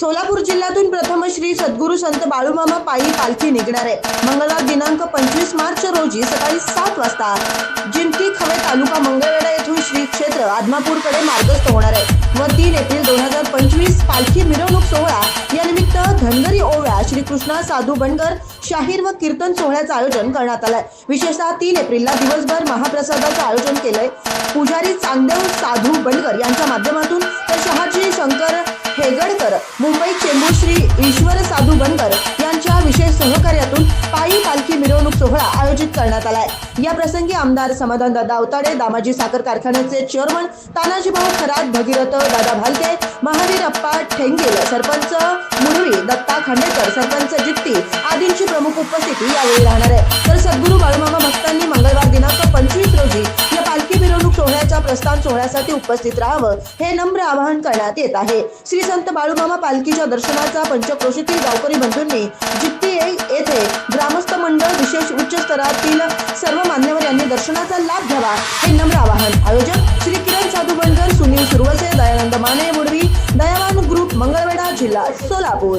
सोलापूर जिल्ह्यातून प्रथम श्री सद्गुरू संत बाळूमामा पायी पालखी निघणार आहे. मंगळवार दिनांक पंचवीस मार्च रोजी सकाळी सात वाजता जिंतकी खवे तालुका मंगळवेढा येथून श्री क्षेत्र आदमापूरकडे मार्गस्थ होणार आहे. व तीन एप्रिल दोन हजार पंचवीस पालखी मिरवणूक सोहळा या निमित्त धनगरी ओव्या श्रीकृष्णा साधू बनकर शाहीर व कीर्तन सोहळ्याचं आयोजन करण्यात आलंय. विशेषतः तीन एप्रिलला दिवसभर महाप्रसादाचं आयोजन केलंय. पुजारी चांगदेव साधू बनकर यांच्या माध्यमातून तर शहाजी शंकर हेगडकर मुंबई चेंबूर श्री ईश्वर साधू बनकर यांच्या विशेष सहकार्यातून पायी पालखी मिरवणूक सोहळा आयोजित करण्यात आलाय. या प्रसंगी आमदार समाधान दादा अवताडे दामाजी साखर कारखान्याचे चेअरमन तानाजीभाऊ खरात भगीरथ दादा भालके महावीर अप्पा ठेंगेल सरपंच मुरवी दत्ता खांडेकर सरपंच जित्ती आदींची प्रमुख उपस्थिती यावेळी राहणार आहे. सोहळ्याच्या सोहळ्यासाठी उपस्थित राहावं हे नम्र आवाहन करण्यात येत आहे. श्री संत बाळूमामा पालखीच्या दर्शनाचा पंचक्रोशीतील गावकरी बंधूंनी जित्ती येथे ग्रामस्थ मंडळ विशेष उच्च स्तरातील सर्व मान्यवर यांनी दर्शनाचा लाभ घ्यावा हे नम्र आवाहन. आयोजक श्री किरण साधू बनकर सुनील सुरवसे दयानंद माने मुडवी दयावान ग्रुप मंगळवेढा जिल्हा सोलापूर.